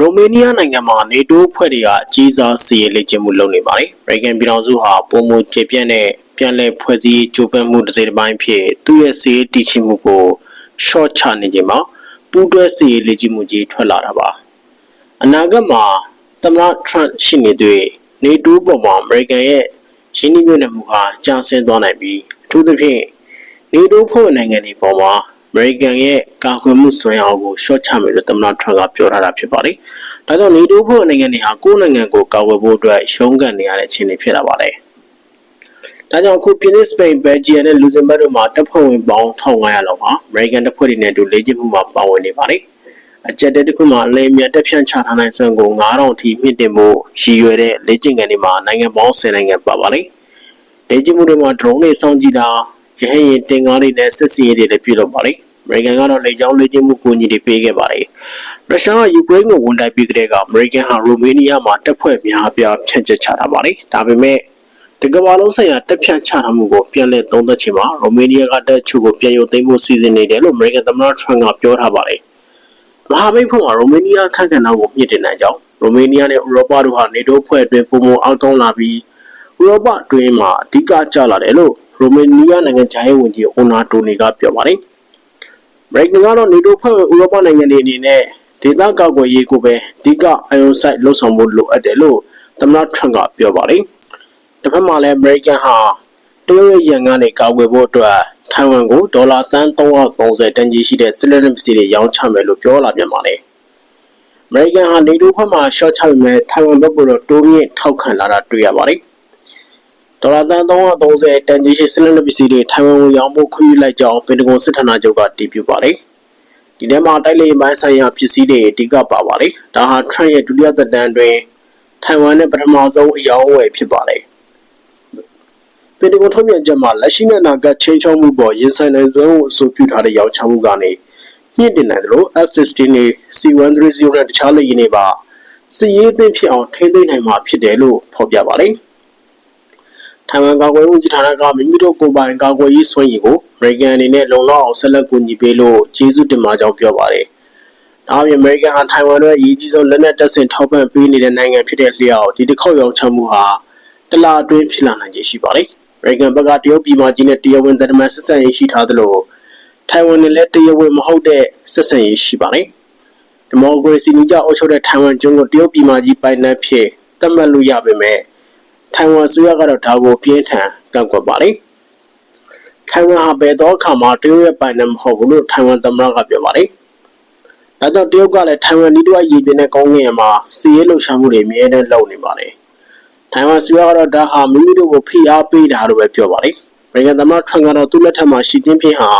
ရိုမေးနီးယားနိုင်ငံမှာနေတိုးဖွဲ့တွေကအကြီးစားစီရေးလေ့ကျင့်မှုလုပ်နေပါတယ်။အမေရိကန်ပြည်ထောင်စုဟာပုံမကျေပြန့်တဲ့ပြန်လည်ဖွဲ့စည်းကြိုးပမ်းမှုတစ်စိတ်တစ်ပိုင်းဖြစ်သူ့ရဲ့စီရေးတည်ရှိမှုကို short ချနေခြင်းမှာပူးတွဲစီရေးလေ့ကျင့်မှုကြီးထွက်လာတာပါ။အနာဂတ်မှာသမ္မတ Trump ရှိနေသွေးနေတိုးပေါ်မှာအမေရိကန်ရဲ့ရင်းနှီးမြှုပ်နှံမှုဟာကျဆင်းသွားနိုင်ပြီးအထူးသဖြင့်နေတိုးဖွဲ့နိုင်ငံတွေပေါ်မှာအ မေရိကန်ရဲ့ကာကွယ်မှုစွမ်းအားကို short ချမယ်လို့သမ္မတ Trump ကပြောထားတာဖြစ်ပါတယ်။ဒါကြောင့်နေတိုးဖွဲ့နိုင်ငံတွေဟာကိုယ့်နိုင်ငံကိုကာကွယ်ဖို့အတွက်ရုန်းကန်နေရတဲ့အခြေအနေဖြစ်လာပါတယ်။ဒါကြောင့်အခုပြင်သစ်စပိန်ဘယ်လ်ဂျီယံနဲ့လူဇင်ဘတ်တို့မှာတပ်ဖွဲ့ဝင်ပေါင်း1500လောက်ဟာအမေရိကန်တပ်ဖွဲ့တွေနဲ့အတူလေ့ကျင့်မှုမှာပါဝင်နေပါတယ်။အကြက်တဲတစ်ခုမှာအလင်းမြန်တက်ဖြန့်ချထားနိုင်စွမ်းကို9000အထိမြင့်တင်ဖို့ရည်ရွယ်တဲ့လေ့ကျင့်ခန်းတွေမှာနိုင်ငံပေါင်း10နိုင်ငံပါပါလိမ့်။လေ့ကျင့်မှုတွေမှာ drone တွေစောင့်ကြည့်တာရဟရင်တင်ကားတွေနဲ့စစ်စီးရေးတွေလည်းပြုလုပ်ပါလိမ့်။ အမေရိကန်ကတော့လေကြောင်းလေ့ကျင့်မှုကူညီတွေပေးခဲ့ပါတယ်။ရုရှားကယူကရိန်းကိုဝန်တိုက်ပြီးတဲ့ကအမေရိကန်ဟာရိုမေးနီးယားမှာတပ်ဖွဲ့များအပြားဖြန့်ကျက်ချထားပါတယ်။ဒါပေမဲ့တကမ္ဘာလုံးဆိုင်ရာတပ်ဖြန့်ချထားမှုကိုပြန်လည်သုံးသပ်ခြင်းမှာရိုမေးနီးယားကတပ်ချုပ်ကိုပြန်ရုပ်သိမ်းဖို့စီစဉ်နေတယ်လို့အမေရိကန်သမ္မတထရန့်ကပြောထားပါတယ်။မဟာမိတ်ဖွဲ့မှာရိုမေးနီးယားခန့်ခန့်တော့ကိုမြင့်တင်နိုင်ကြောင်းရိုမေးနီးယားနဲ့ဥရောပတို့ဟာနေတိုးဖွဲ့အတွင်းပုံမအောက်တုံးလာပြီးဥရောပအတွင်းမှာအဓိကကျလာတယ်လို့ရိုမေးနီးယားနိုင်ငံခြားရေးဝန်ကြီးအိုနာတိုနီကပြောပါတယ်။အမေ ရိကန်ကတော့နေတိုးဖွဲ့ဝင်ဥရောပနိုင်ငံတွေအနေနဲ့ဒေသကောက်ွယ်ရေးကိုပဲအဓိကအယုံဆိုင်လှုပ်ဆောင်ဖို့လိုအပ်တယ်လို့သမ္မတထရန့်ကပြောပါတယ်။တစ်ဖက်မှာလည်းအမေရိကန်ဟာတရုတ်ရဲ့ရန်ကနေကောက်ွယ်ဖို့အတွက်ထိုင်ဝမ်ကိုဒေါ်လာသန်း330တန်ကြီးရှိတဲ့စစ်လက်နက်ပစ္စည်းတွေရောင်းချမယ်လို့ပြောလာပြန်ပါတယ်။အမေရိကန်ဟာနေတိုးဖွဲ့မှာ short ချပေမဲ့ထိုင်ဝမ်ဘက်ကတော့တိုးမြင့်ထောက်ခံလာတာတွေ့ရပါတယ်။ ဒေါ်လာသန်း330တန်ကြီးရှိစစ်လက်နက်ပစ္စည်းတွေထိုင်ဝမ်ကိုရောင်းဖို့ခွင့်ပြုလိုက်ကြောင်းပင်တဂွန်စစ်ဌာနချုပ်ကတည်ပြုပါတယ်။ဒီထဲမှာတိုက်လေမိုင်းဆိုင်ရာပစ္စည်းတွေအဓိကပါပါတယ်။ဒါဟာထရန့်ရဲ့ဒုတိယသက်တမ်းတွင်ထိုင်ဝမ်နဲ့ပထမဆုံးအယောင်းဝယ်ဖြစ်ပါတယ်။ပင်တဂွန်ထုတ်ပြန်ချက်မှာလက်ရှိနဲ့နာဂတ်ချင်းချုံမှုပေါ်ရင်ဆိုင်နိုင်စွမ်းကိုအဆိုပြုထားတဲ့ရောင်းချမှုကနေမြင့်တင်နိုင်တယ်လို့ F16 နဲ့ C130 နဲ့တခြားလေယာဉ်တွေပါစီရေးအသင့်ဖြစ်အောင်ထိန်းသိမ်းနိုင်မှာဖြစ်တယ်လို့ဖော်ပြပါတယ်။ ထိုင်ဝမ်ကာကွယ်ရေးဝန်ကြီးဌာနကမိမိတို့ကိုယ်ပိုင်ကာကွယ်ရေးစွမ်းရည်ကိုအမေရိကန်အနေနဲ့လုံလောက်အောင်ဆက်လက်ကူညီပေးလို့ကျေးဇူးတင်ပါကြောင်းပြောပါတယ်။ဒါအပြင်အမေရိကန်ဟာထိုင်ဝမ်ရဲ့အရေးကြီးဆုံးလက်နက်တပ်ဆင်ထောက်ပံ့ပေးနေတဲ့နိုင်ငံဖြစ်တဲ့လျောက်ဒီတစ်ခေါက်ရောင်းချမှုဟာတလအတွင်းဖြစ်လာနိုင်ခြေရှိပါတယ်။အမေရိကန်ဘက်ကတရုတ်ပြည်မကြီးနဲ့တရားဝင်သမန်ဆက်ဆံရေးရှိထားသလိုထိုင်ဝမ်နဲ့လည်းတရားဝင်မဟုတ်တဲ့ဆက်ဆံရေးရှိပါတယ်။ဒီမိုကရေစီနည်းကျအုပ်ချုပ်တဲ့ထိုင်ဝမ်ကျွန်းကိုတရုတ်ပြည်မကြီးပိုင်နှက်ဖြစ်သတ်မှတ်လို့ရပေမဲ့ ထိုင်ဝမ်ဆိုရကတော့ဒါကိုပြင်းထန်ကန့်ကွက်ပါတယ်။ထိုင်ဝမ်ဟာဘယ်တော့အခါမှတရုတ်ရဲ့ပိုင်နယ်မဟုတ်ဘူးလို့ထိုင်ဝမ်သမ္မတကပြောပါတယ်။ဒါကြောင့်တရုတ်ကလည်းထိုင်ဝမ်ဒီတွက်ရည်ပြင်းတဲ့ကောင်းကင်မှာစီးရဲလှုပ်ရှားမှုတွေအမြဲတမ်းလုပ်နေပါတယ်။ထိုင်ဝမ်ဆိုရကတော့ဒါဟာမိမိတို့ကိုဖိအားပေးတာလို့ပဲပြောပါတယ်။အမေရိကန်သမ္မတထရန့်ကတော့သူ့လက်ထက်မှာရှီကျင်းပြင်းဟာ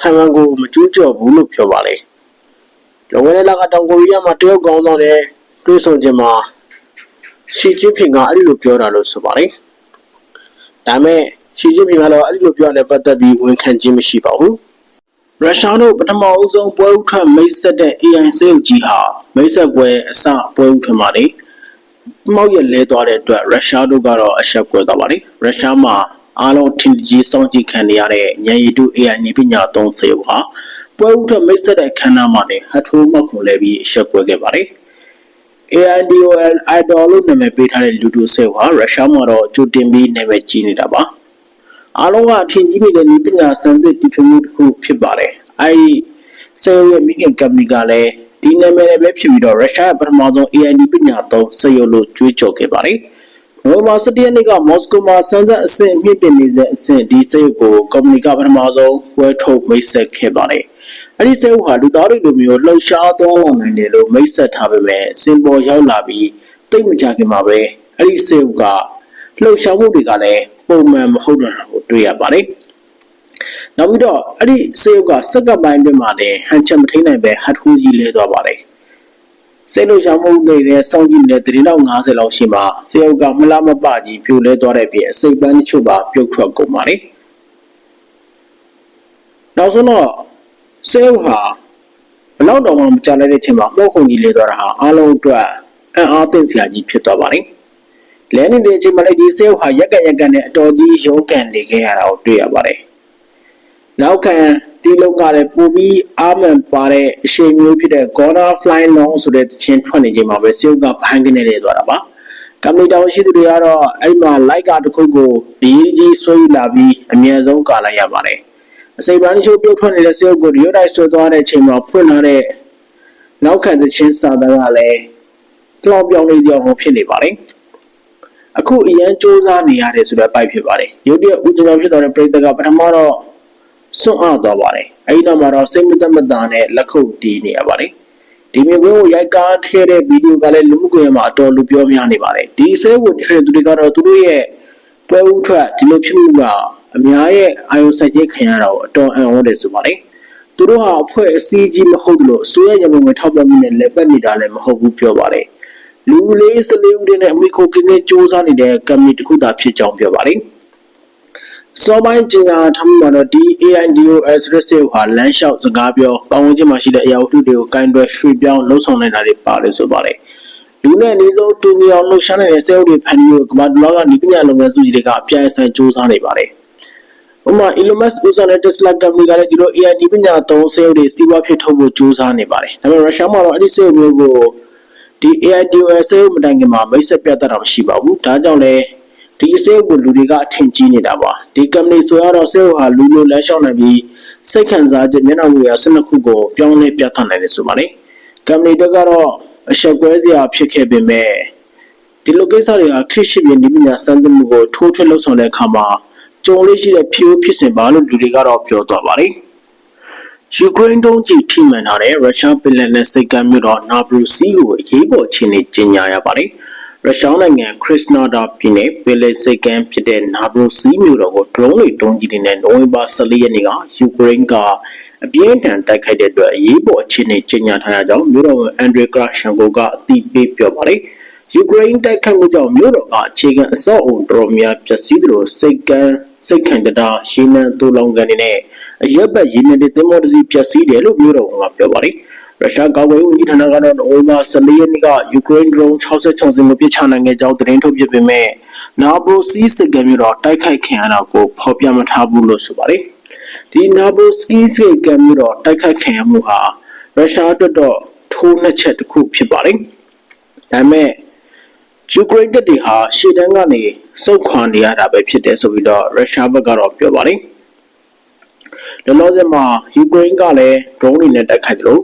ထိုင်ဝမ်ကိုမကျူးကျော်ဘူးလို့ပြောပါတယ်။လွန်ခဲ့တဲ့လကတောင်ကိုရီးယားမှာတရုတ်ကောင်ဆောင်တဲ့တွေ့ဆုံခြင်းမှာ ရှီကျင်းဖင်ကအဲ့ဒီလိုပြောတာလို့ဆိုပါတယ်။ဒါမဲ့ရှီကျင်းဖင်ကတော့အဲ့ဒီလိုပြောတဲ့ပတ်သက်ပြီးဝန်ခံခြင်းမရှိပါဘူး။ရုရှားတို့ပထမအဦးဆုံးပွဲဥထမိတ်ဆက်တဲ့ AI စေုပ်ကြီးဟာမိတ်ဆက်ပွဲအစပွဲဥထမှာလေမောက်ရလဲသွားတဲ့အတွက်ရုရှားတို့ကတော့အဆက်ကွဲသွားပါလေ။ရုရှားမှာအားလုံးထင်ကြီးစောင့်ကြည့်ခံနေရတဲ့ညံရီတု AI နေပညာသုံးစေုပ်ဟာပွဲဥထမိတ်ဆက်တဲ့ခန်းနာမှာနေဟတ်ထိုးမှခုံလဲပြီးအဆက်ကွဲခဲ့ပါတယ်။ AIDOL idol လို့နာမည်ပေးထားတဲ့လူတို့ဆဲဟာရုရှားမှာတော့ကြိုတင်ပြီးနာမည်ကြီးနေတာပါအားလုံးကအထင်ကြီးနေတဲ့ဒီပညာစံသစ်တည်ထွင်မှုတစ်ခုဖြစ်ပါတယ်အဲဒီဆဲရဲ့မိခင်ကမ္ပဏီကလည်းဒီနာမည်နဲ့ပဲဖြစ်ပြီးတော့ရုရှားရဲ့ပထမဆုံး AID ပညာသုံးစက်ရုပ်လို့ကြွေးကြော်ခဲ့ပါတယ်နိုမာ17ရက်နေ့ကမော်စကိုမှာစံသက်အဆင့်မြင့်တင်နေတဲ့အဆင့်ဒီစက်ရုပ်ကိုကုမ္ပဏီကပထမဆုံးဝယ်ထုတ်မိတ်ဆက်ခဲ့ပါတယ် အဲ့ဒီစဲဥဟာလူသားတွေလိုမျိုးလှုပ်ရှားသွားလာနိုင်တယ်လို့မိတ်ဆက်ထားပေမဲ့စင်ပေါ်ရောက်လာပြီးတိတ်မကြခင်မှာပဲအဲ့ဒီစဲဥကလှုပ်ရှားမှုတွေကလည်းပုံမှန်မဟုတ်တော့တာကိုတွေ့ရပါတယ်။နောက်ပြီးတော့အဲ့ဒီစဲဥကစက်ကပ်ပိုင်းတွင်မှလည်းဟန်ချက်မထိနိုင်ပဲဟတ်ဟူးကြီးလဲသွားပါတယ်။စိတ်လှုပ်ရှားမှုတွေနဲ့စောင့်ကြည့်နေတဲ့တရင်တော့90လောက်ရှိမှစေအုပ်ကမလားမပကြီးပြိုလဲသွားတဲ့ပြင်အစိပ်ပန်းတချို့ပါပြုတ်ထွက်ကုန်ပါလေ။နောက်ဆုံးတော့ ဆဲဥဟာဘလောက်တော့မှမကြလိုက်တဲ့အချိန်မှာမှုတ်ခုန်ကြီးလေးသွားတာဟာအားလုံးအတွက်အံ့အားသင့်စရာကြီးဖြစ်သွားပါတယ်။လဲနေတဲ့အချိန်မှာလည်းဒီဆဲဥဟာရက်ကရက်ကနဲ့အတော်ကြီးရုန်းကန်နေခဲ့ရတာကိုတွေ့ရပါတယ်။နောက်ခံဒဒီလုံးကလည်းပိုပြီးအာမန်ပါတဲ့အရှိန်မျိုးဖြစ်တဲ့ Gonna Fly Long ဆိုတဲ့သချင်းထွက်နေချိန်မှာပဲစေုပ်ကဖန်ကနေနေသွားတာပါကမ္ဘာတောင်ရှိသူတွေကတော့အဲ့ဒီမှာ like ကတစ်ခုကိုအရေးကြီးဆွဲယူလာပြီးအမြဲဆုံးကာလိုက်ရပါတယ် အစိပ်ပိုင်းချိုးပြုတ်ထွက်နေတဲ့စေုပ်ကိုရုပ်တိုက်ဆွဲသွားတဲ့အချိန်မှာဖွင့်လာတဲ့နောက်ခံသချင်းစာသားကလည်းကြောင်ပြောင်းနေကြောင်ဖြစ်နေပါတယ်အခုအရန်စူးစမ်းနေရတယ်ဆိုတဲ့ပိုက်ဖြစ်ပါတယ်ရုပ်တရက်ဦးကျော်ဖြစ်သွားတဲ့ပရိသတ်ကပထမတော့စွန့်အားသွားပါတယ်အဲဒီနောက်မှာတော့စိတ်မသက်မသာနဲ့လက်ခုပ်တီးနေရပါတယ်ဒီမျိုးကိုရိုက်ကားထည့်တဲ့ဗီဒီယိုကလည်းလူမှုကွန်ရက်မှာအတော်လူပြောများနေပါတယ်ဒီဆဲကိုထည့်တဲ့သူတွေကတော့သူတို့ရဲ့ပွဲဥထွက်ဒီလိုဖြစ်မှုက အများရဲ့အာယုံစိုက်ခြင်းခံရတာကိုအတော်အံ့ဩတယ်ဆိုပါတယ်သူတို့ဟာအဖွဲ့အစည်းကြီးမဟုတ်လို့အစိုးရရမုံဝင်ထောက်ပံ့မှုနဲ့လက်ပတ်နေတာလည်းမဟုတ်ဘူးပြောပါတယ်လူလေးစလေးဦးနဲ့အမိကိုကင်းကင်းစူးစမ်းနေတဲ့ကမ္ဘာတစ်ခုသာဖြစ်ကြောင်းပြောပါတယ်စောပိုင်းကျင်ညာထမ်းမှာတော့ဒီ AIDOS ရစ်စေဟာလမ်းလျှောက်စကားပြောပတ်ဝန်းကျင်မှာရှိတဲ့အရာဝတ္ထုတွေကိုကင်တွယ်ရွှေ့ပြောင်းလှုပ်ဆောင်နေတာတွေပါတယ်ဆိုပါတယ်လူနဲ့အနည်းဆုံးတူမီအောင်လှုပ်ရှားနေတဲ့ဆဲအုပ်တွေဖန်တီးလို့ကမ္ဘာတလောကနီးပညာလုပ်ငန်းစုကြီးတွေကအပြိုင်ဆိုင်စူးစမ်းနေပါတယ် ဥပမာ Elon Musk ဦးဆောင်တဲ့ Tesla company ကလည်းဒီလို AI ပညာသုံးဆဲအုပ်တွေစီးပွားဖြစ်ထုတ်ဖို့စူးစမ်းနေပါတယ်ဒါပေမဲ့ရုရှားမှာတော့အဲ့ဒီဆဲအုပ်မျိုးကိုဒီ AIDOS ဆဲအုပ်မတိုင်ခင်မှာမိတ်ဆက်ပြတ်တာမရှိပါဘူးဒါကြောင့်လည်းဒီအစဲကိုလူတွေကအထင်ကြီးနေတာပါဒီ company ဆိုရတော့ဆေးဟာလူလိုလမ်းလျှောက်နိုင်ပြီးစိတ်ခံစားချက်မျက်နှာမူရ12ခုကိုပြောင်းလဲပြသနိုင်တယ်ဆိုပါလေ company တွေကတော့အဆက်ကွဲစရာဖြစ်ခဲ့ပေမဲ့ဒီလိုကိစ္စတွေဟာခရစ်ရှိပြည်နိပညာစံသတ်မှုကိုထိုးထွင်းလှုပ်ဆောင်တဲ့အခါမှာ ကြုံလေးရှိတဲ့ဖြိုးဖြစ်စဉ်ပါလို့လူတွေကတော့ပြောသွားပါတယ်ယူကရိန်းတုံးကြီးထိမှန်ထားတဲ့ရုရှားပင်လယ်နယ်စိတ်ကမ်းမြို့တော်နာဘရူစီကိုအရေးပေါ်အခြေအနေကြီးညာရပါတယ်ရုရှားနိုင်ငံခရစ်စနာဒါပြည်နယ်ပင်လယ်စိတ်ကမ်းဖြစ်တဲ့နာဘရူစီမြို့တော်ကိုဒရုန်းတွေတုံးကြီးတွေနဲ့နိုဝင်ဘာ14ရက်နေ့ကယူကရိန်းကအပြင်းထန်တိုက်ခိုက်တဲ့အတွက်အရေးပေါ်အခြေအနေကြီးညာထားတာကြောင့်မြို့တော်ဝန်အန်ဒရီကရာရှန်ကိုကအသိပေးပြောပါတယ်ယူကရိန်းတိုက်ခိုက်မှုကြောင့်မြို့တော်ကအခြေခံအဆောက်အုံတော်များပျက်စီးသလိုစိတ်ကမ်း စိတ်ခံတတာရှင်းနှံတူလောင်ကန်တွေနဲ့အရက်ဘက်ရင်းနေတဲ့သင်္ဘောတစ်စီးပျက်စီးတယ်လို့မြို့တော်ဝန်ကပြောပါတယ်ရုရှားကာကွယ်ရေးဝန်ကြီးဌာနကတော့နိုဝင်ဘာ14ရက်နေ့ကယူကရိန်းဒရုန်း66စင်းကိုပစ်ချနိုင်ခဲ့ကြောင်းသတင်းထုတ်ပြန်ပေမဲ့နာဘရိုစီစစ်ကမျိုးတော့တိုက်ခိုက်ခံရတာကိုဖော်ပြမထားဘူးလို့ဆိုပါတယ်။ဒီနာဘရိုစကီစစ်ကမျိုးတော့တိုက်ခိုက်ခံရမှုဟာရုရှားအတွက်တော့ထိုးနှက်ချက်တစ်ခုဖြစ်ပါတယ်။ဒါပေမဲ့ ယူကရိန်းတပ်တွေဟာရှေ့တန်းကနေစုခွာနေရတာပဲဖြစ်တယ်ဆိုပြီးတော့ရုရှားဘက်ကတော့ပြောပါတယ်။လောလောဆယ်မှာယူကရိန်းကလည်းဒရုန်းတွေနဲ့တိုက်ခိုက်တယ်လို့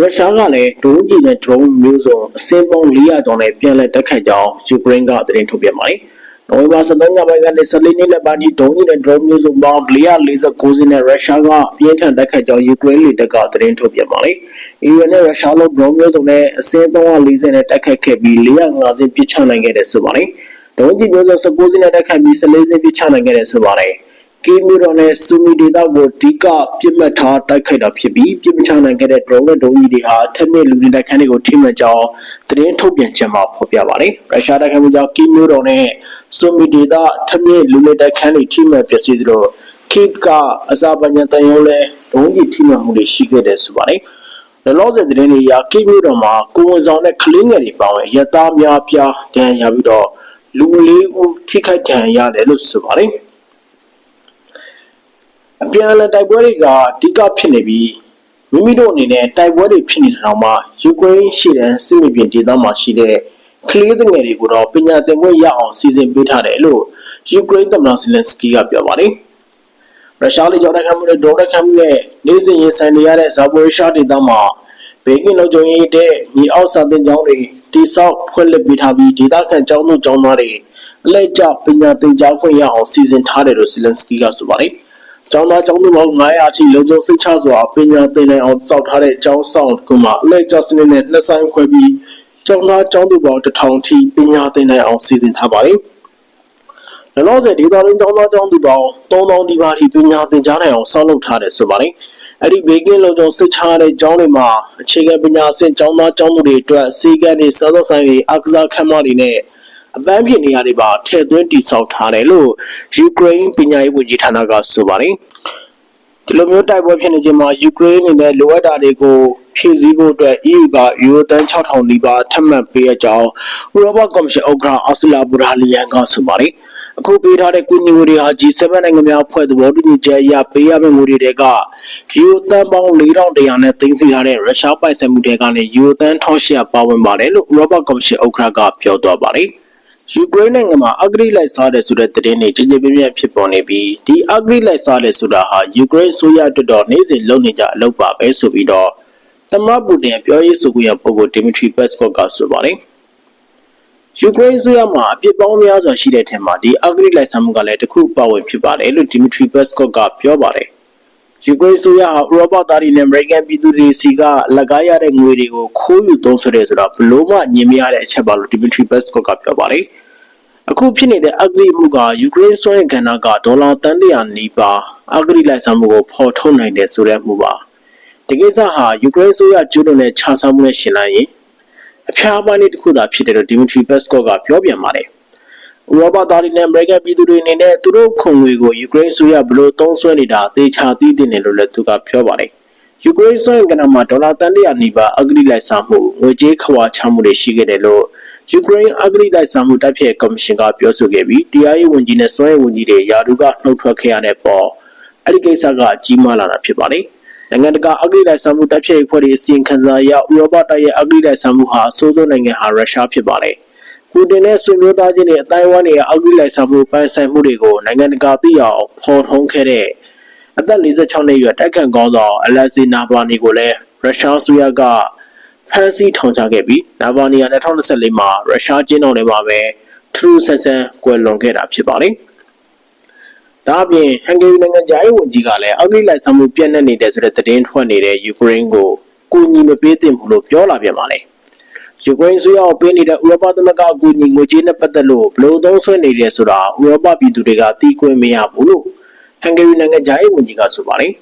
ရုရှားကလည်းဒုံးကျည်နဲ့ဒရုန်းမျိုးစုံအစင်းပေါင်း400ကျော်နဲ့ပြန်လည်တိုက်ခိုက်ကြောင်းယူကရိန်းကသတင်းထုတ်ပြန်ပါတယ်။ နိုဝင်ဘာ13ရက်ပိုင်းကနေ14ရက်နေ့လက်ပိုင်းထိဒုံးကျည်နဲ့ဒရုန်းမျိုးစုံပေါင်း449စင်းနဲ့ရုရှားကပြင်းထန်တိုက်ခိုက်ကြောင်းယူကရိန်းလေတပ်ကသတင်းထုတ်ပြန်ပါတယ်။အီရန်နဲ့ရုရှားလုံးဒရုန်းမျိုးစုံနဲ့အစင်း340နဲ့တိုက်ခိုက်ခဲ့ပြီး450စင်းပစ်ချနိုင်ခဲ့တယ်ဆိုပါတယ်။ဒုံးကျည်မျိုးစုံ19စင်းနဲ့တိုက်ခိုက်ပြီး14စင်းပစ်ချနိုင်ခဲ့တယ်ဆိုပါတယ်။ ကီမီရိုနဲ့ဆူမီဒေတာကိုအဓိကပြစ်မှတ်ထားတိုက်ခိုက်တာဖြစ်ပြီးပြစ်မချနိုင်ခဲ့တဲ့ drone နဲ့ဒုံးကြီးတွေဟာထက်မြက်လူနေတိုက်ခန်းတွေကိုထိမှန်ကြောင်းသတင်းထုတ်ပြန်ချက်မှာဖော်ပြပါတယ်။ရုရှားတိုက်ခိုက်မှုကြောင့်ကီမီရိုနဲ့ဆူမီဒေတာထက်မြက်လူနေတိုက်ခန်းတွေထိမှန်ပျက်စီးသလိုခိဗ်ကအဇာဘိုင်ဂျန်တန်ယုံလည်းဒုံးကြီးထိမှန်မှုတွေရှိခဲ့တယ်ဆိုပါတယ်။လောလောဆယ်သတင်းတွေအရကိမြို့တော်မှာကိုဝန်ဆောင်တဲ့ကလင်းငယ်တွေပါဝင်ရသားများပြားတန်းရပြီးတော့လူလေးဦးထိခိုက်ဒဏ်ရာရတယ်လို့ဆိုပါတယ်။ အပြန်အလှန်တိုက်ပွဲတွေကအဓိကဖြစ်နေပြီးမိမိတို့အနေနဲ့တိုက်ပွဲတွေဖြစ်နေတဲ့အောင်မှာယူကရိန်းရှိတဲ့စစ်မြေပြင်ဒေသမှာရှိတဲ့ကလေးငယ်တွေကိုတော့ပညာသင်ခွင့်ရအောင်စီစဉ်ပေးထားတယ်လို့ယူကရိန်းသမ္မတဇလန်စကီကပြောပါတယ်။ရုရှားလေကြောင်းတိုက်ခိုက်မှုတွေဒေါ်တိုက်ခိုက်မှုနဲ့နေစဉ်ရင်ဆိုင်နေရတဲ့ဇာပိုရီရှားဒေသမှာဘေကင်းလုံခြုံရေးတဲ့မြေအောက်စာသင်ကျောင်းတွေတိစောက်ဖွင့်လှစ်ပေးထားပြီးဒေသခံကျောင်းသူကျောင်းသားတွေအလဲကျပညာသင်ကြားခွင့်ရအောင်စီစဉ်ထားတယ်လို့ဇလန်စကီကဆိုပါတယ်။ ကျောင်းသားကျောင်းသူပေါင်း900အထိလုံခြုံစိတ်ချစွာပညာသင်နိုင်အောင်စောက်ထားတဲ့ကျောင်းဆောင်ကမှအလဲကျစနစ်နဲ့နှစ်ဆိုင်ခွဲပြီးကျောင်းသားကျောင်းသူပေါင်း1000ထိပညာသင်နိုင်အောင်စီစဉ်ထားပါတယ်။လောလောဆယ်ဒေသတွင်းကျောင်းသားကျောင်းသူပေါင်း3000ဒီပါထိပညာသင်ကြားနိုင်အောင်ဆောက်လုပ်ထားတယ်ဆိုပါတယ်။အဲ့ဒီဘေကင်းလုံခြုံစိတ်ချတဲ့ကျောင်းတွေမှာအခြေခံပညာဆင့်ကျောင်းသားကျောင်းသူတွေအတွက်စီကံတွေစောစောဆိုင်တွေအကစားခန်းမတွေနဲ့ အပန်းဖြေနေရာတွေပါထည့်သွင်းတည်ဆောက်ထားတယ်လို့ယူကရိန်းပညာရေးဝန်ကြီးဌာနကဆိုပါတယ်ဒီလိုမျိုးတိုက်ပွဲဖြစ်နေခြင်းမှာယူကရိန်းအနေနဲ့လိုအပ်တာတွေကိုဖြည့်ဆည်းဖို့အတွက် EU ကယူရိုတန်6000နီးပါးထပ်မံပေးအပ်ကြောင်းဥရောပကော်မရှင်ဥက္ကဋ္ဌအော်စလာဘူရာလီယန်ကဆိုပါတယ်အခုပေးထားတဲ့ကုညီငွေတွေဟာ G7 နိုင်ငံများအဖွဲ့သဘောတူညီချက်အရပေးရမယ့်ငွေတွေကယူရိုတန်ပေါင်း4100နဲ့သိမ်းဆည်းထားတဲ့ရုရှားပိုင်ဆိုင်မှုတွေကနေယူရိုတန်1800ပါဝင်ပါတယ်လို့ဥရောပကော်မရှင်ဥက္ကဋ္ဌကပြောသွားပါတယ်။ ယူကရိန်းနိုင်ငံမှာအဂရိလိုက်စားတယ်ဆိုတဲ့သတင်းတွေကြည်ကြည်ပြည့်ပြည့်ဖြစ်ပေါ်နေပြီးဒီအဂရိလိုက်စားတယ်ဆိုတာဟာယူကရိန်းဆိုရအတွက်တော့နေ့စဉ်လုပ်နေကြအလုပ်ပါပဲဆိုပြီးတော့သမ္မတပူတင်ပြောရေးဆိုခွင့်ရပုဂ္ဂိုလ်ဒီမီထရီပက်စကော့ကဆိုပါတယ်။ယူကရိန်းဆိုရမှာအပြစ်ပေါင်းများစွာရှိတဲ့ထင်မှာဒီအဂရိလိုက်စားမှုကလည်းတစ်ခုပါဝင်ဖြစ်ပါတယ်လို့ဒီမီထရီပက်စကော့ကပြောပါတယ်။ ယူကရိန်းဆိုရဟာဥရောပသားတွေနဲ့အမေရိကန်ပြည်သူတွေစီကလက်ကားရတဲ့ငွေတွေကိုခိုးယူသုံးစွဲတယ်ဆိုတာဘလို့မှညင်မရတဲ့အချက်ပါလို့ဒီမီထရီပက်စကော့ကပြောပါတယ်။အခုဖြစ်နေတဲ့အဂရိမှုကယူကရိန်းစွမ်းရကဏ္ဍကဒေါ်လာတန်တရာနီးပါးအဂရိလိုက်စားမှုကိုဖော်ထုတ်နိုင်တယ်ဆိုတဲ့မှုပါ။ဒီကိစ္စဟာယူကရိန်းဆိုရကျူးလွန်တဲ့ခြားစားမှုနဲ့ရှင်လိုက်ရင်အဖျားပိုင်းလေးတစ်ခုသာဖြစ်တယ်လို့ဒီမီထရီပက်စကော့ကပြောပြန်ပါတယ်။ ဥရောပသားတွေနဲ့အမေရိကန်ပြည်သူတွေအနေနဲ့သူတို့ခုံငွေကိုယူကရိန်းဆိုရဘလို့သုံးစွဲနေတာသေချာသိသိနေလို့လည်းသူကပြောပါတယ်။ယူကရိန်းဆိုရင်ကနမှာဒေါ်လာတန်တရာနီးပါးအဂရိလိုက်စားမှုငွေကြေးခွာချမှုတွေရှိခဲ့တယ်လို့ယူကရိန်းအဂရိလိုက်စားမှုတိုက်ဖြတ်ကော်မရှင်ကပြောဆိုခဲ့ပြီးတရားရေးဝန်ကြီးနဲ့စွမ်းရည်ဝန်ကြီးတွေယာဒူကနှုတ်ထွက်ခဲ့ရတဲ့ပေါ်အဲ့ဒီကိစ္စကကြီးမားလာတာဖြစ်ပါတယ်။နိုင်ငံတကာအဂိလိုက်ဆမှုတပ်ဖြတ်ဖွဲ့တွေအစီရင်ခံစာအရဥရောပတိုက်ရဲ့အဂိလိုက်ဆမှုဟာအဆိုးဆုံးနိုင်ငံဟာရုရှားဖြစ်ပါတယ်။ ပူတင်နဲ့ဆွေမျိုးသားချင်းတွေအတိုင်းဝန်းတွေအဂိလိုက်ဆမှုပိုင်ဆိုင်မှုတွေကိုနိုင်ငံတကာသိအောင်ဖော်ထုံးခဲ့တဲ့အသက်46နှစ်အရွယ်တိုက်ခံကောင်းဆောင်အလက်ဇီနာဘာနီကိုလည်းရုရှားဆိုရကဖမ်းဆီးထောင်ချခဲ့ပြီးနာဘာနီက2024မှာရုရှားကျင်းတော်တွေမှာပဲထရူးဆန်ဆန်ကွယ်လွန်ခဲ့တာဖြစ်ပါတယ်။ဒါအပြင်ဟန်ဂေရီနိုင်ငံဂျာရေးဝန်ကြီးကလည်းအဂရိလိုက်ဆမှုပြန့်နှံ့နေတဲ့ဆိုတဲ့သတင်းထွက်နေတဲ့ယူကရိန်းကိုကူညီမပေးသင့်ဘူးလို့ပြောလာပြန်ပါလေယူ ကရိန်းဆိုရအောင်ပေးနေတဲ့ဥရောပသမဂ္ဂအကူအညီငွေကြေးနဲ့ပတ်သက်လို့ဘလို့သုံးဆွဲနေတယ်ဆိုတာဥရောပပြည်သူတွေကသိခွင့်မရဘူးလို့ဟန်ဂေရီနိုင်ငံဂျာရေးဝန်ကြီးကဆိုပါတယ်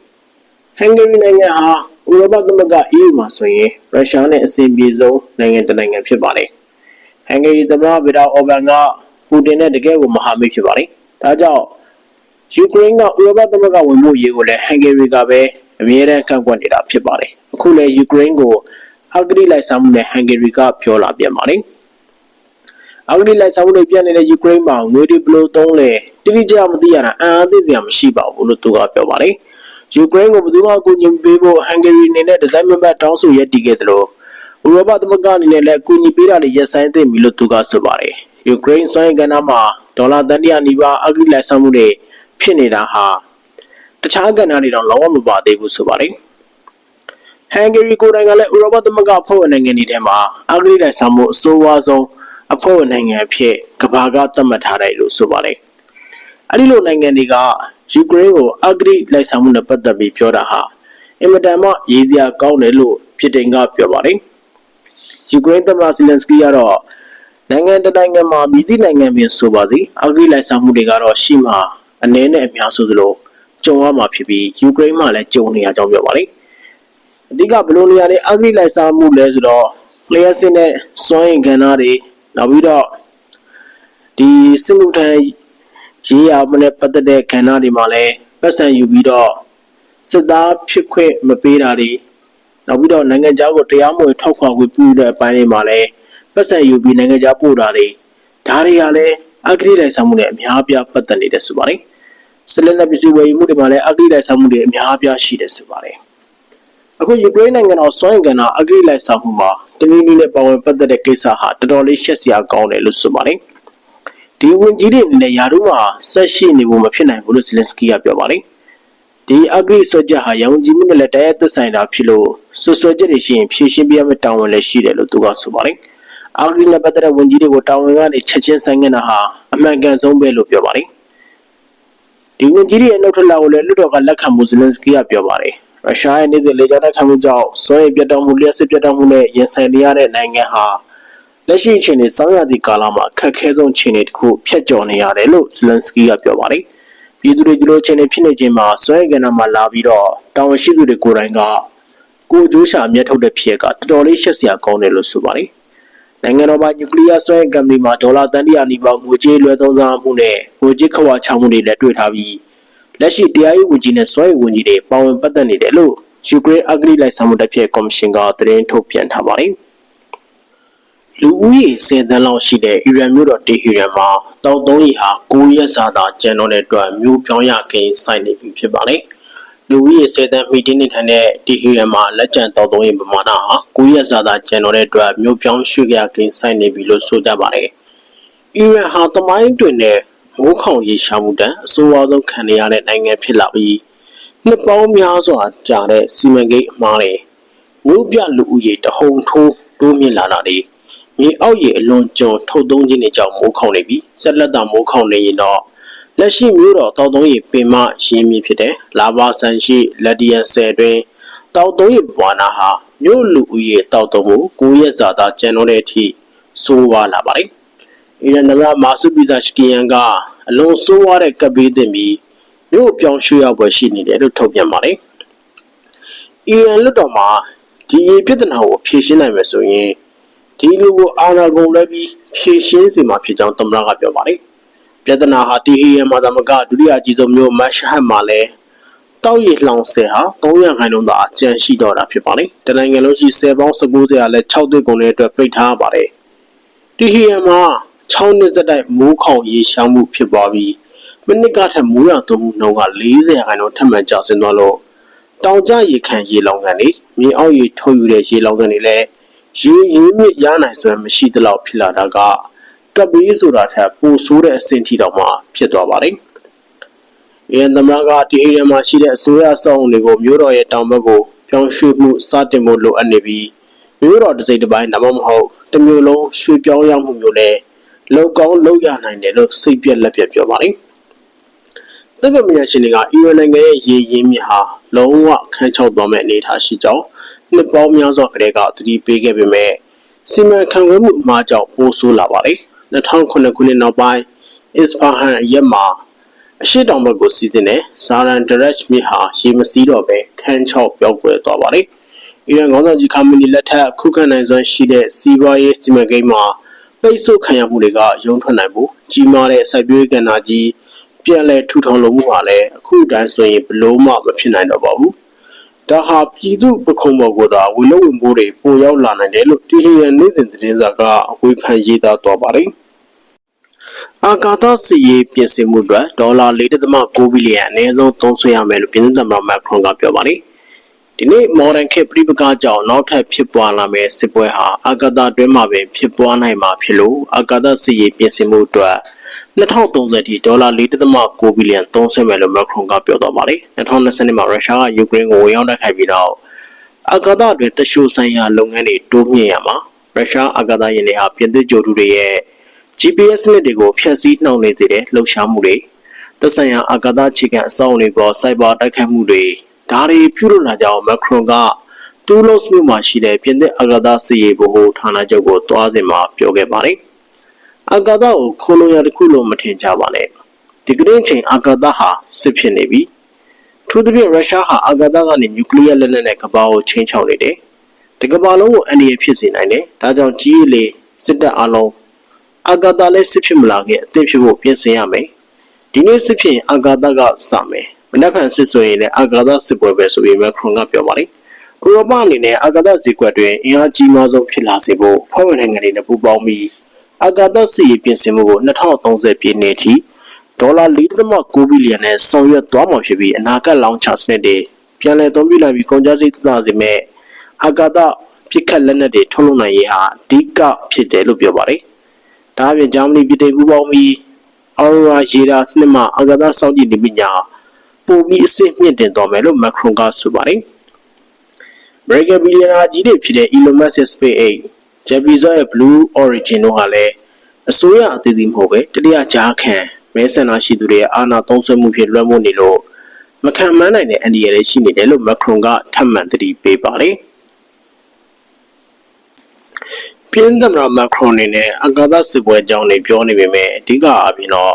ဟန်ဂေရီနိုင်ငံဟာဥရောပသမဂ္ဂ EU မှာဆိုရင်ရုရှားနဲ့အဆင်ပြေဆုံးနိုင်ငံတစ်နိုင်ငံဖြစ်ပါတယ်ဟန်ဂေရီသမ္မတဗီတာအော်ဘန်ကပူတင်နဲ့တကယ်ကိုမဟာမိတ်ဖြစ်ပါတယ်ဒါကြောင့်ယူကရိန်းကဥရောပသမဂ္ဂဝင်မှုရေးကိုလည်းဟန်ဂေရီကပဲအမြဲတမ်းကန့်ကွက်နေတာဖြစ်ပါတယ်။အခုလည်းယူကရိန်းကို အဂတိလိုက်စားမှုနဲ့ဟန်ဂေရီကပြောလာပြန်ပါတယ်။အဂတိလိုက်စားမှုတွေပြနေတဲ့ယူကရိန်းမှာငွေတွေဘလို့သုံးလဲတိတိကျကျမသိရတာအံ့အားသင့်စရာမရှိပါဘူးလို့သူကပြောပါတယ်။ယူကရိန်းကိုဘယ်သူမှအကူအညီပေးဖို့ဟန်ဂေရီအနေနဲ့ဒီဇိုင်းမဘတ်တောင်းဆိုရည်တည်ခဲ့တယ်လို့ဥရောပသမဂ္ဂအနေနဲ့လည်းအကူအညီပေးတာတွေရပ်ဆိုင်းသင့်ပြီလို့သူကဆိုပါတယ်။ယူကရိန်းစွမ်းရည်ကဏ္ဍမှာဒေါ်လာတန်တရာနီးပါးအဂတိလိုက်စားမှုတွေဖြစ်နေတာဟာတခြားကဏ္ဍတွေတော့လုံးဝမပါသေးဘူးဆိုပါတယ် ဟန်ဂေရီကိုယ်တိုင်ကလည်းဥရောပသမဂ္ဂအဖွဲ့ဝင်နိုင်ငံတွေထဲမှာအဂရိလိုက်ဆောင်မှုအဆိုးဝါးဆုံးအဖွဲ့ဝင်နိုင်ငံအဖြစ်ကဘာကသတ်မှတ်ထားတယ်လို့ဆိုပါတယ်အဲဒီလိုနိုင်ငံတွေကယူကရိန်းကိုအဂရိလိုက်ဆောင်မှုနဲ့ပတ်သက်ပြီးပြောတာဟာအင်မတန်မှရည်စရာကောင်းတယ်လို့ပြည်တင်ကပြောပါတယ်ယူကရိန်းသမ္မတဇီလန်စကီကတော့နိုင်ငံတနိုင်ငံမှာမြည်သည့်နိုင်ငံပင်ဆိုပါစေအဂရိလိုက်ဆောင်မှုတွေကတော့ရှိမှအနည်းနဲ့အများဆိုသလိုကြုံရမှာဖြစ်ပြီးယူကရိန်းမှာလည်းကြုံနေရကြောင်းပြောပါတယ် အဓိကဘလိုနေရာတွေအဂရိလိုက်စားမှုလဲဆိုတော့လျှက်စင်းတဲ့စွမ်းရင်ကဏ္ဍတွေနောက်ပြီးတော့ဒီစစ်မှုထမ်းရေးရာမနဲ့ပတ်သက်တဲ့ကဏ္ဍတွေမှာလည်းပတ်စံယူပြီးတော့စစ်သားဖြစ်ခွင့်မပေးတာတွေနောက်ပြီးတော့နိုင်ငံခြားကိုတရားမဝင်ထောက်ခွာခွင့်ပြုတဲ့အပိုင်းတွေမှာလည်းပတ်စံယူပြီးနိုင်ငံခြားပို့တာတွေဒါတွေကလည်းအဂရိလိုက်စားမှုနဲ့အများအပြားပတ်သက်နေတယ်ဆိုပါတယ်။စလက်လက်ပစ္စည်းဝယ်ယူမှုတွေမှာလည်းအဂိလိုက်ဆောင်မှုတွေအများအပြားရှိတယ်ဆိုပါတယ်။ အခုယူကရိန်းနိုင်ငံတော်စွမ်းအင်ကဏ္ဍအဂိလိုက်ဆောင်မှုမှာတနည်းနည်းနဲ့ပါဝင်ပတ်သက်တဲ့ကိစ္စဟာတော်တော်လေးရှက်စရာကောင်းတယ်လို့ဆိုပါတယ်။ဒီဝင်ကြီးတွေအနေနဲ့ယာတို့မှာဆက်ရှိနေဖို့မဖြစ်နိုင်ဘူးလို့ဇလင်စကီကပြောပါတယ်။ဒီအဂိဆွဲချက်ဟာရောင်ကြီးမှုနဲ့လည်းတရားသက်ဆိုင်တာဖြစ်လို့ဆွဆွဲချက်တွေရှိရင်ဖြည့်ရှင်းပြရမယ့်တာဝန်လည်းရှိတယ်လို့သူကဆိုပါတယ်။အဂိနဲ့ပတ်သက်တဲ့ဝင်ကြီးတွေကိုတာဝန်ကနေချက်ချင်းဆိုင်နေတာဟာအမှန်ကန်ဆုံးပဲလို့ပြောပါတယ်။ဒီဝန်ကြီးရဲ့နှုတ်ထွက်လာကိုလည်းလွတ်တော်ကလက်ခံမှုဇလန်စကီကပြောပါတယ် ရုရှားရဲ့နေ့စဉ်လေကြောင်းတိုက်ခိုက်မှုကြောင့်စွမ်းရည်ပြတ်တောက်မှုလျှက်စစ်ပြတ်တောက်မှုနဲ့ရင်ဆိုင်နေရတဲ့နိုင်ငံဟာလက်ရှိအခြေအနေစောင်းရသည့်ကာလမှာခက်ခဲဆုံးအခြေအနေတစ်ခုဖျက်ကျော်နေရတယ်လို့ဇလန်စကီကပြောပါတယ်ပြည်သူတွေဒီလိုအခြေအနေဖြစ်နေခြင်းမှာစွမ်းရည်ကဏ္ဍမှာလာပြီးတော့တာဝန်ရှိသူတွေကိုယ်တိုင်ကကိုအကျိုးရှာအမျက်ထုတ်တဲ့ဖြစ်ကတော်တော်လေးရှက်စရာကောင်းတယ်လို့ဆိုပါတယ်နိုင်ငံတော်မှာနျူကလ িয়ার စွမ်းအင်ကမ္ပဏီမှာဒေါ်လာတန်တရာနီပေါငွေကြေးလွှဲသုံးစားမှုနဲ့ငွေကြေးခဝါချမှုတွေလည်းတွေ့ထားပြီး လက်ရှိတရားရေးဝန်ကြီးနဲ့စွမ်းရည်ဝန်ကြီးတွေပါဝင်ပတ်သက်နေတယ်လို့ယူကရိန်းအဂရိလိုက်ဆောင်မှုတစ်ဖြစ်ကော်မရှင်ကသတင်းထုတ်ပြန်ထားပါတယ်။လူဦးရေ10သန်းလောက်ရှိတဲ့အီရန်မြို့တော်တေဟီရန်မှာတောက်သုံးရီဟာ9ရက်စာသာကျန်တော့တဲ့အတွက်မြို့ပြောင်းရကိန်းစိုက်နေပြီဖြစ်ပါတယ်။လူဦးရေ10သန်းမီတင်းနေထိုင်တဲ့တေဟီရန်မှာလက်ကျန်တောက်သုံးရီပမာဏဟာ9ရက်စာသာကျန်တော့တဲ့အတွက်မြို့ပြောင်းရွှေ့ရကိန်းစိုက်နေပြီလို့ဆိုကြပါတယ်။အီရန်ဟာတမိုင်းတွင်နဲ့ မိုးခေါင်ရေရှားမှုတန်းအဆိုးအဝါဆုံးခံရတဲ့နိုင်ငံဖြစ်လာပြီးနှစ်ပေါင်းများစွာကြာတဲ့စီမံကိန်းအမှားတွေမြို့ပြလူဦးရေတဟုန်ထိုးတိုးမြင့်လာတာတွေမြေအောက်ရေအလွန်ကျွံထုတ်သုံးခြင်းတွေကြောင့်မိုးခေါင်နေပြီးဆက်လက်တာမိုးခေါင်နေရင်တော့လက်ရှိမြို့တော်တောက်သုံးရေပင်မရင်းမြစ်ဖြစ်တဲ့လာဘာဆန်ရှိလက်ဒီယန်ဆယ်တွင်တောက်သုံးရေဘွာနာဟာမြို့လူဦးရေတောက်သုံးမှု9ရက်စာသာကျန်တော့တဲ့အထိဆိုးဝါးလာပါတယ် အီရန်သမ္မတမာဆူပီဇာရှကီယန်ကအလွန်ဆိုးဝါးတဲ့ကပ်ဘေးတင်ပြီးမြို့ပြောင်းရွှေ့ရောက်ပွဲရှိနေတယ်လို့ထုတ်ပြန်ပါတယ်အီရန်လွတ်တော်မှာဒီရေပြဿနာကိုဖြေရှင်းနိုင်မယ်ဆိုရင်ဒီလူကိုအာဏာကုန်လဲပြီးဖြေရှင်းစီမှာဖြစ်ကြောင်းသမ္မတကပြောပါတယ်ပြဿနာဟာတီဟီယန်မှာသမကဒုတိယအကြီးဆုံးမြို့မတ်ရှဟတ်မှာလည်းတောက်ရည်လှောင်ဆယ်ဟာ300ခိုင်နှုန်းသာအကျန်ရှိတော့တာဖြစ်ပါတယ်တနိုင်ငံလုံးရှိ10ပေါင်း19ဆယ်ကလည်း6သွေးကုန်တဲ့အတွက်ပိတ်ထားပါတယ်တီဟီယန်မှာ 6နှစ်စက်တိုက်မိုးခေါင်ရေရှောင်းမှုဖြစ်ပွားပြီးမိနစ်ကထက်မိုးရသွန်းမှုနှုန်းက40ရာခိုင်နှုန်းထပ်မံကျဆင်းသွားလို့တောင်ကျရေခံရေလောင်ကန်တွေမြေအောက်ရေထုတ်ယူတဲ့ရေလောင်ကန်တွေလည်းရေရင်းမြစ်ရနိုင်စွမ်းမရှိသလောက်ဖြစ်လာတာကကပ်ဘေးဆိုတာထက်ပိုဆိုးတဲ့အဆင့်ထိတောင်မှဖြစ်သွားပါတယ်။အင်းသမရကဒီအေရီယာမှာရှိတဲ့အစိုးရစောင့်တွေကိုမြို့တော်ရဲ့တောင်ဘက်ကိုပြောင်းရွှေ့မှုစတင်ဖို့လိုအပ်နေပြီးမြို့တော်တစ်စိတ်တစ်ပိုင်းဒါမှမဟုတ်တစ်မျိုးလုံးရွှေ့ပြောင်းရမှုမျိုးလည်း လောက်ကောင်းလောက်ရနိုင်တယ်လို့စိတ်ပြက်လက်ပြက်ပြောပါတယ်။သဗ္ဗမယရှင်တွေကအီရန်နိုင်ငံရဲ့ရေရင်းမြစ်ဟာလုံးဝခန်းချောက်သွားမဲ့အနေအထားရှိကြောင်းနှစ်ပေါင်းများစွာကတည်းကသတိပေးခဲ့ပေမဲ့စီမံခန့်ခွဲမှုအမှားကြောင့်ပိုဆိုးလာပါတယ်။2009ခုနှစ်နောက်ပိုင်းအစ္စဖာဟန်အရက်မှာအရှိတောင်ဘက်ကိုစီးတင်တဲ့ဇာရန်ဒရက်မြစ်ဟာရေမစီးတော့ပဲခန်းချောက်ပျောက်ကွယ်သွားပါတယ်။အီရန်ခေါင်းဆောင်ကြီးခါမီနီလက်ထက်ခုခံနိုင်စွမ်းရှိတဲ့စီးပွားရေးစီမံကိန်းမှာ ပိတ်ဆို့ခံရမှုတွေကရုံထွက်နိုင်ဖို့ကြီးမားတဲ့စိုက်ပျိုးရေးကဏ္ဍကြီးပြန်လည်ထူထောင်လို့မှုဟာလည်းအခုတန်းဆိုရင်ဘလို့မှမဖြစ်နိုင်တော့ပါဘူး။ဒါဟာပြည်သူပခုံးပေါ်ကသာဝင်လို့ဝင်ဖို့တွေပိုရောက်လာနိုင်တယ်လို့တီဟီယန်နေ့စဉ်သတင်းစာကအဝေဖန်ရေးသားသွားပါတယ်။အာကာသစီရေးပြင်ဆင်မှုအတွက်ဒေါ်လာ4.9ဘီလီယံအနည်းဆုံးသုံးစွဲရမယ်လို့ပြည်သူ့သမ္မတမက်ခရွန်ကပြောပါတယ်။ ဒီနေ့ modern ခေတ်ပြိပကကြောင့်နောက်ထပ်ဖြစ်ပွားလာမယ့်စစ်ပွဲဟာအာကာသတွင်းမှာပင်ဖြစ်ပွားနိုင်မှာဖြစ်လို့အာကာသစီရေးပြင်ဆင်မှုအတွက်2030ထိဒေါ်လာ4.9ဘီလီယံသုံးစွဲမယ်လို့မက်ခရွန်ကပြောသွားပါတယ်။2020မှာရုရှားကယူကရိန်းကိုဝင်ရောက်တိုက်ခိုက်ပြီးတော့အာကာသအတွင်းတရှိုဆိုင်ရာလုပ်ငန်းတွေတိုးမြင့်ရမှာရုရှားအာကာသယာဉ်တွေဟာပြင်သစ်ဂျိုတူတွေရဲ့ GPS စနစ်တွေကိုဖျက်ဆီးနှောင်နေစေတဲ့လှုပ်ရှားမှုတွေသက်ဆိုင်ရာအာကာသအခြေခံအဆောက်အအုံတွေပေါ်စိုက်ဘာတိုက်ခိုက်မှုတွေ ဒါတွေပြုလုပ်လာကြအောင်မက်ခရွန်ကတူလော့စ်မြို့မှာရှိတဲ့ပြင်သစ်အာကာသစီရေးဘိုဟိုဌာနချုပ်ကိုတွားစဉ်မှာပြောခဲ့ပါတယ်။အာကာသကိုခိုးလုံရတစ်ခုလို့မထင်ကြပါနဲ့။ဒီကနေ့ချိန်အာကာသဟာစစ်ဖြစ်နေပြီ။ထို့သဖြင့်ရုရှားဟာအာကာသကနေနျူကလ িয়ার လက်နက်နဲ့ကမ္ဘာကိုချိန်ချောက်နေတယ်။ဒီကမ္ဘာလုံးကိုအန္တရာယ်ဖြစ်စေနိုင်တယ်။ဒါကြောင့်ကြီးရလေစစ်တပ်အလုံးအာကာသလည်းစစ်ဖြစ်မလာခင်အသင့်ဖြစ်ဖို့ပြင်ဆင်ရမယ်။ဒီနေ့စစ်ဖြစ်ရင်အာကာသကစမယ်။ မနက်ဖြန်စစ်ဆိုရင်လည်းအာကာသစစ်ပွဲပဲဆိုပြီးမက်ခရွန်ကပြောပါတယ်။ဥရောပအနေနဲ့အာကာသဇီကွက်တွင်အင်အားကြီးမားဆုံးဖြစ်လာစေဖို့ဖွဲ့ဝင်နိုင်ငံတွေနဲ့ပူးပေါင်းပြီးအာကာသစစ်ရေးပြင်ဆင်မှုကို2030ပြည့်နှစ်ထိဒေါ်လာ4.9ဘီလီယံနဲ့ဆောင်ရွက်သွားမှာဖြစ်ပြီးအနာဂတ်လောင်ချစနစ်တွေပြန်လည်သုံးပြလိုက်ပြီးကုန်ကျစရိတ်သက်သာစေမဲ့အာကာသပြစ်ခတ်လက်နက်တွေထုတ်လုပ်နိုင်ရေးဟာအဓိကဖြစ်တယ်လို့ပြောပါတယ်။ဒါအပြင်ဂျာမနီပြည်ထောင်ပူးပေါင်းပြီးအော်ရာရေဒါစနစ်မှာအာကာသစောင့်ကြည့်နေပညာ ပိုပြီးအဆင့်မြင့်တင်သွားမယ်လို့မက်ခရွန်ကဆိုပါတယ်။ American billionaire ကြီးတွေဖြစ်တဲ့ Elon Musk ရဲ့ SpaceX, Jeff Bezos ရဲ့ Blue Origin တို့ဟာလည်းအစိုးရအသီးသီးမဟုတ်ပဲတတိယကြားခံမဲဆန္ဒရှိသူတွေရဲ့အာဏာသုံးစွဲမှုဖြစ်လွှမ်းမိုးနေလို့မခံမနိုင်တဲ့အန္တရာယ်တွေရှိနေတယ်လို့မက်ခရွန်ကထပ်မံသတိပေးပါတယ်။ပြင်းသမ္မတမက်ခရွန်အနေနဲ့အကာသစစ်ပွဲအကြောင်းတွေပြောနေပေမဲ့အဓိကအပြင်တော့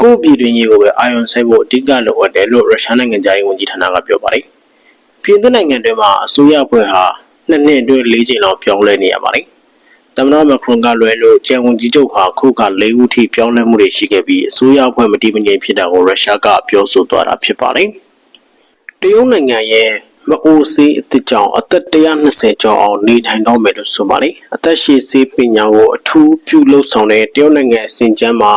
ကိုယ့်ပြည်တွင်းရေးကိုပဲအာရုံစိုက်ဖို့အဓိကလိုအပ်တယ်လို့ရုရှားနိုင်ငံသားရေးဝန်ကြီးဌာနကပြောပါတယ်။ပြည်သူနိုင်ငံတွေမှာအစိုးရအဖွဲ့ဟာနှစ်နှစ်အတွင်း၄ချိန်လောက်ပြောင်းလဲနေရပါတယ်။သမ္မတမက်ခရွန်ကလွယ်လို့ကျန်ဝန်ကြီးချုပ်ဟာခုက၄ဦးထိပြောင်းလဲမှုတွေရှိခဲ့ပြီးအစိုးရအဖွဲ့မတည်မငြိမ်ဖြစ်တာကိုရုရှားကပြောဆိုသွားတာဖြစ်ပါတယ်။တရုတ်နိုင်ငံရဲ့မအိုဆေးအစ်ကြောင်အသက်120ကျော်အောင်နေထိုင်တော့မယ်လို့ဆိုပါတယ်အသက်ရှည်ဆေးပညာကိုအထူးပြုလုပ်ဆောင်တဲ့တရုတ်နိုင်ငံအစဉ်ကျမ်းမှာ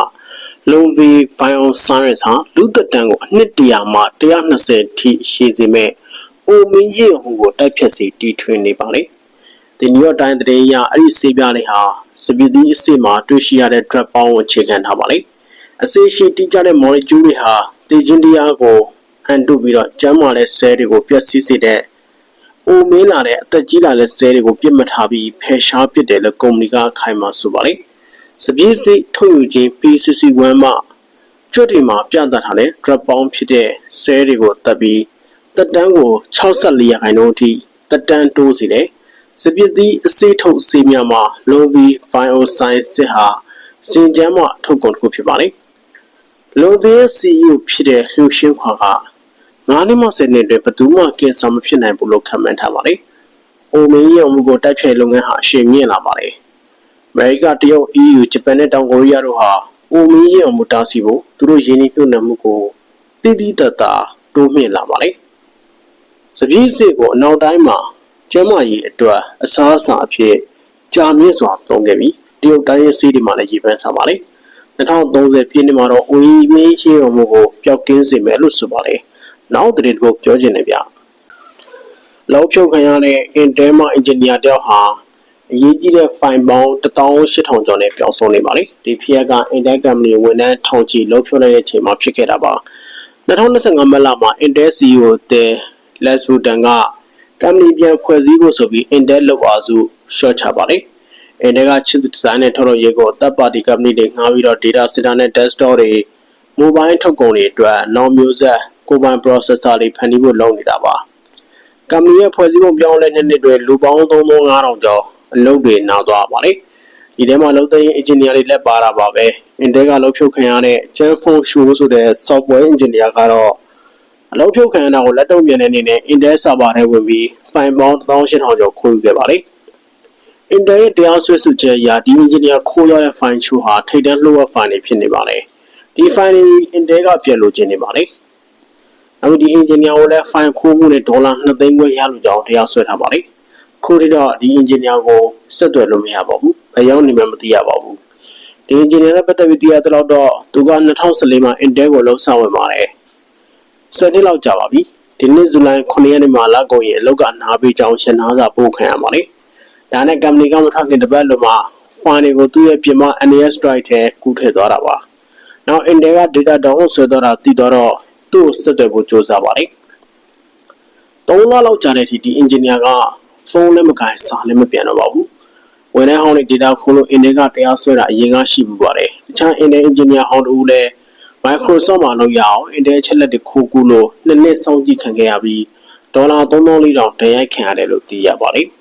လုံဗီဘိုင်ယိုဆိုင်းဟာလူသက်တမ်းကိုအနှစ်တရာမှ120ထိရှည်စေမဲ့အိုမင်းကြီးဟုကိုတိုက်ဖြတ်စေတီထွင်နေပါလေဒီနယူးယောက်တိုင်းသတင်းအရအဲ့ဒီဆေးပြားတွေဟာစပီဒီအစစ်မှာတွေ့ရှိရတဲ့ drug ပေါင်းကိုအခြေခံထားပါလေအစေရှိတိကျတဲ့ molecule တွေဟာတည်ခြင်းတရားကိုအန်တုပြီးတော့ကျန်းမာတဲ့ cell တွေကိုပျက်စီးစေတဲ့အိုမင်းလာတဲ့အသက်ကြီးလာတဲ့ဆဲတွေကိုပြစ်မှတ်ထားပြီးဖယ်ရှားပစ်တယ်လို့ကုမ္ပဏီကခိုင်မာဆိုပါတယ်။ စပြည့်စိထုတ်ယူခြင်း PCC1 မှကျွတ်တွေမှာပြသထားတဲ့ drug ပေါင်းဖြစ်တဲ့ဆဲတွေကိုတပ်ပြီးတက်တန်းကို64ရာခိုင်နှုန်းအထိတက်တန်းတိုးစေတယ်။စပြည့်သည့်အစိထုတ်ဆေးများမှာလုံဘီ bioscience ဟာစင်ကြမ်းမှထုတ်ကုန်တစ်ခုဖြစ်ပါလေ။လုံဘီရဲ့ CEO ဖြစ်တဲ့လှူရှင်းခွာကငါးနှစ်မှ10နှစ်အတွင်းဘယ်သူမှကင်ဆာမဖြစ်နိုင်ဘူးလို့ခန့်မှန်းထားပါတယ်။အိုမင်းရုံမှုကိုတိုက်ဖျက်လုပ်ငန်းဟာအရှိန်မြင့်လာပါတယ်။အ မေရိကတရုတ် EU ဂျပန်နဲ့တောင်ကိုရီးယားတို့ဟာအိုမင်းရုံမှုတားဆီးဖို့သူတို့ရင်းနှီးမြှုပ်နှံမှုကိုတည်တည်တတ်တာတိုးမြင့်လာပါတယ်။စပြည့်စစ်ကိုအနောက်တိုင်းမှာကျန်းမာရေးအတွက်အစားအစာအဖြစ်ကြာမြင့်စွာသုံးခဲ့ပြီးတရုတ်တိုင်းရဲ့စီးတွေမှာလည်းရည်ပန်းစားပါလေ။2030ပြည့်နှစ်မှာတော့အိုမင်းရှိရုံမှုကိုပျောက်ကင်းစေမယ်လို့ဆိုပါလေ။နောက်တရက်ကိုပြောချင်တယ်ဗျလောက်ဖြုတ်ခံရတဲ့ Intel မှာ engineer တယောက်ဟာ အရေးကြီးတဲ့ file ပေါင်း18000ကျော်နဲ့ပြောင်းဆုံးနေပါလေဒီဖြစ်ရက Intel company ဝန်ထမ်းထောင်ချီလောက်ဖြုတ်လိုက်တဲ့အချိန်မှာဖြစ်ခဲ့တာပါ2025မတ်လမှာ Intel CEO တဲ့ Les Boutan က company ပြန်ဖွဲ့စည်းဖို့ဆိုပြီး Intel လောက်အားစု short ချပါလေ Intel က chip design နဲ့ထုတ်လုပ်ရေးကို third party company တွေငှားပြီးတော့ data center နဲ့ desktop တွေ mobile ထုတ်ကုန်တွေအတွက်နောက်မျိုးဆက်ကိုယ်ပိုင် processor တွေဖန်တီးဖို့လုပ်နေတာပါ။ကမ္ဘာရဲ့ဖွဲ့စည်းပုံပြောင်းလဲတဲ့နှစ်တွေလူပေါင်း3500ကျော် အလုပ်တွေနာသွားပါလေ။ဒီထဲမှာလုံသိမ်း engineer တွေလည်းပါတာပါပဲ။ Intel ကလုပ်ဖြုတ်ခံရတဲ့ Jenfeng Shu ဆိုတဲ့ software engineer ကတော့အလုပ်ဖြုတ်ခံရတာကိုလက်တုံ့ပြန်တဲ့အနေနဲ့ Intel server ထဲဝင်ပြီးဖိုင်ပေါင်း18000ကျော်ခိုးယူခဲ့ပါလေ။ Intel ရဲ့တရားစွဲဆိုချက်အရဒီ engineer ခိုးရတဲ့ file ချို့ဟာထိပ်တန်းလှုပ်ဝက် file တွေဖြစ်နေပါလေ။ဒီ file တွေ Intel ကပြန်လို့ခြင်းနေပါလေ။အခုဒီ engineer ကိုလည်း file ခိုးမှုနဲ့ဒေါ်လာ2သိန်းခွဲရလို့ကြောင်းတရားစွဲထားပါလေ။ ခိုးပြီးတော့ဒီ engineer ကိုဆက်သွယ်လို့မရပါဘူး။ဘယ်ရောက်နေမှမသိရပါဘူး။ဒီ engineer နဲ့ပတ်သက်ပြီးသိရတဲ့လောက်တော့သူက2014မှာ Intel ကိုလုံးဆောင်ဝင်ပါတယ်။10နှစ်လောက်ကြာပါပြီ။ဒီနှစ်ဇူလိုင်9ရက်နေ့မှာလက်ကုန်ရင်အလောက်ကနားပေးကြောင်းရှင်းနာစာပို့ခံရပါလေ။ဒါနဲ့ company ကမထွက်ခင်တပတ်လုံးမှာ file တွေကိုသူ့ရဲ့ပြင်မ NAS drive ထဲကူးထည့်သွားတာပါ။နောက် Intel က data download ဆွဲသွားတာသိတော့တော့သူ့ကိုဆက်သွယ်ဖို့ကြိုးစားပါလေ။3လလောက်ကြာတဲ့အထိဒီ engineer က ဖုန်းလည်းမကင်စာလည်းမပြန်တော့ပါဘူး။ဝန်ထမ်းဟောင်းတွေ data ခိုးလို့ Intel ကတရားစွဲတာအရင်ကရှိမှုပါတယ်။တခြား Intel engineer ဟောင်းတို့လည်း Microsoft မှာလုပ်ရအောင် Intel ချက်လက်တွေခိုးကူးလို့နှစ်နှစ်စောင့်ကြည့်ခံခဲ့ရပြီးဒေါ်လာ3400တန်ရိုက်ခံရတယ်လို့သိရပါတယ်။